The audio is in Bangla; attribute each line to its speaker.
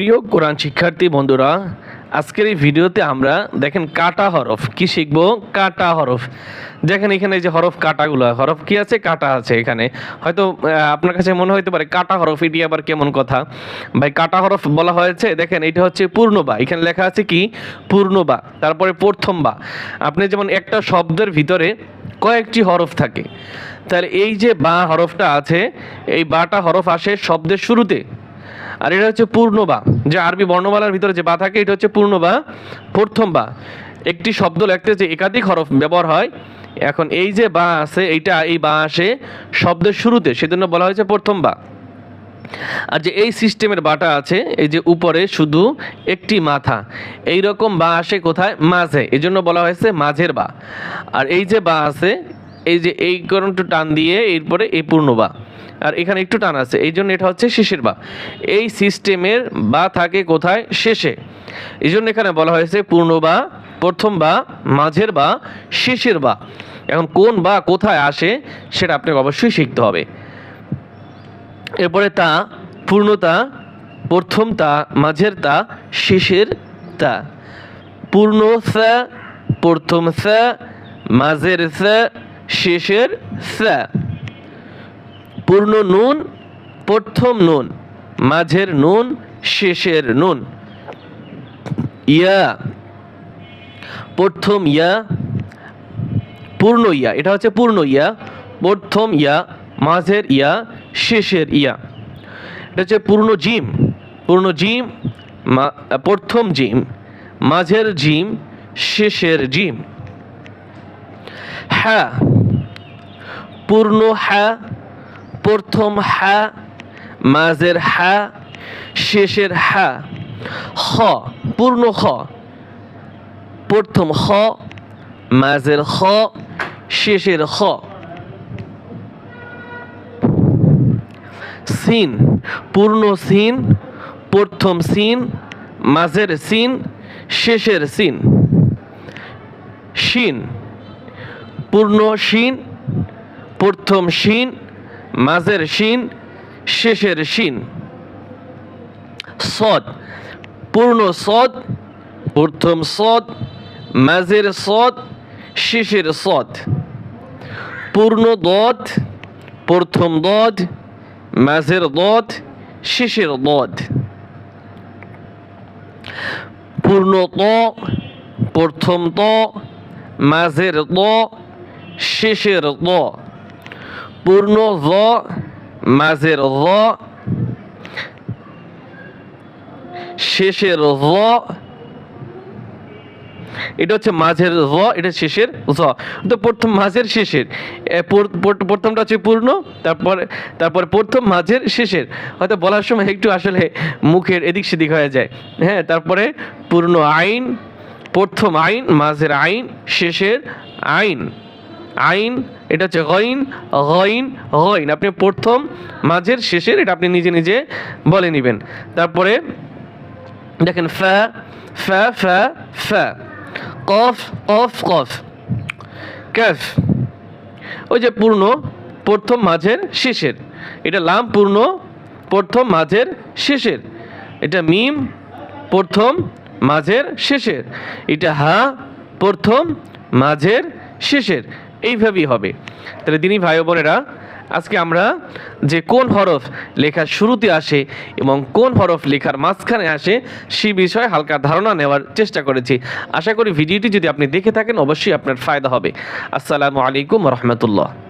Speaker 1: প্রিয় কোরআন শিক্ষার্থী বন্ধুরা, আজকের এই ভিডিওতে আমরা দেখেন কাটা হরফ। কি শিখব? কাটা হরফ। দেখেন এখানে যে হরফ কাটাগুলো, হরফ কি আছে? কাটা আছে এখানে। হয়তো আপনার কাছে মনে হতে পারে, কাটা হরফ, এটি আবার কেমন কথা? ভাই, কাটা হরফ বলা হয়েছে, দেখেন এটা হচ্ছে পূর্ণবা। এখানে লেখা আছে কি? পূর্ণবা। তারপরে প্রথম বা আপনি যেমন একটা শব্দের ভিতরে কয়েকটি হরফ থাকে, তাহলে এই যে বা হরফটা আছে, এই বাটা হরফ আসে শব্দের শুরুতে। আর এটা হচ্ছে পূর্ণ বা, যে আরবি বর্ণমালার ভিতরে যে বা থাকে, এটা হচ্ছে পূর্ণ বা, প্রথম বা। একটি শব্দ লিখতে যে একাধিক হরফ ব্যবহার হয়, এখন এই যে বা আছে, এইটা এই বা আসে শব্দের শুরুতে, সেজন্য বলা হয়েছে প্রথম বা। আর যে এই সিস্টেমের বাটা আছে, এই যে উপরে শুধু একটি মাথা এই রকম বা আসে কোথায়? মাঝে এই জন্য বলা হয়েছে মাঝের বা। আর এই যে বা আছে, এই যে এই করণটু টান দিয়ে এরপরে এই পূর্ণ বা। আর এখানে একটু টান আছে, এই জন্য এটা হচ্ছে শেষের বা। এই সিস্টেমের বা থাকে কোথায়? শেষে। এই জন্য এখানে বলা হয়েছে পূর্ণ বা, প্রথম বা, মাঝের বা, শেষের বা। এখন কোন বা কোথায় আসে, সেটা আপনাকে অবশ্যই শিখতে হবে। এরপরে তা, পূর্ণতা, প্রথম তা, মাঝের তা, শেষের তা। পূর্ণ প্রথম সা, মাঝের সা, শেষের সা। পূর্ণ নুন, প্রথম নুন, মাঝের নুন, শেষের নুন। ইয়া, প্রথম ইয়া, পূর্ণ ইয়া, এটা হচ্ছে পূর্ণ ইয়া, প্রথম ইয়া, মাঝের ইয়া, শেষের ইয়া। এটা হচ্ছে পূর্ণ জিম পূর্ণ জিম প্রথম জিম, মাঝের জিম, শেষের জিম। হ্যাঁ পূর্ণ হ্যাঁ প্রথম হ্যাঁ মাঝের হ্যাঁ শেষের হ্যাঁ খ পূর্ণ খ প্রথম খ মাঝের খ শেষের খ সিন, পূর্ণ সিন, প্রথম সিন, মাঝের সিন, শেষের সিন। শিন, পূর্ণ শিন, প্রথম শিন মাঝের শিন, শেষের শিন। সদ, পূর্ণ সদ প্রথম সদ, মাঝের সদ, শেষের সদ। পূর্ণ দদ, প্রথম দদ, মাঝের দদ, শেষের দদ। পূর্ণ ত, প্রথম ত, মাঝের ত, শেষের ত। পূর্ণ জ, মাঝের জ, শেষের জ। এটা হচ্ছে মাঝের জ, এটা শেষের জ। তো প্রথম মাঝের শেষের প্রথমটা হচ্ছে পূর্ণ, তারপরে তারপরে প্রথম মাঝের শেষের। হয়তো বলার সময় একটু আসলে মুখের এদিক সেদিক হয়ে যায়। হ্যাঁ তারপরে পূর্ণ আইন, প্রথম আইন, মাঝের আইন, শেষের আইন। আইন, এটা হচ্ছে গইন গইন গইন। আপনি প্রথম, মাঝের, শেষের, এটা আপনি নিজে নিজে বলে নেবেন। তারপরে দেখেন ফা ফা ফা ফা। কফ কফ কফ। ক্যাফ। ওই যে পূর্ণ, প্রথম, মাঝের, শেষের। এটা লাম, পূর্ণ, প্রথম, মাঝের, শেষের। এটা মিম, প্রথম, মাঝের, শেষের। এটা হা, প্রথম, মাঝের, শেষের। এইভাবেই হবে। তাহলে দিনই ভাই বোনেরা, আজকে আমরা যে কোন হরফ লেখার শুরুতে আসে এবং কোন হরফ লেখার মাঝখানে আসে, সে বিষয়ে হালকা ধারণা নেওয়ার চেষ্টা করেছি। আশা করি ভিডিওটি যদি আপনি দেখে থাকেন, অবশ্যই আপনার ফায়দা হবে। আসসালামু আলাইকুম রহমতুল্লাহ।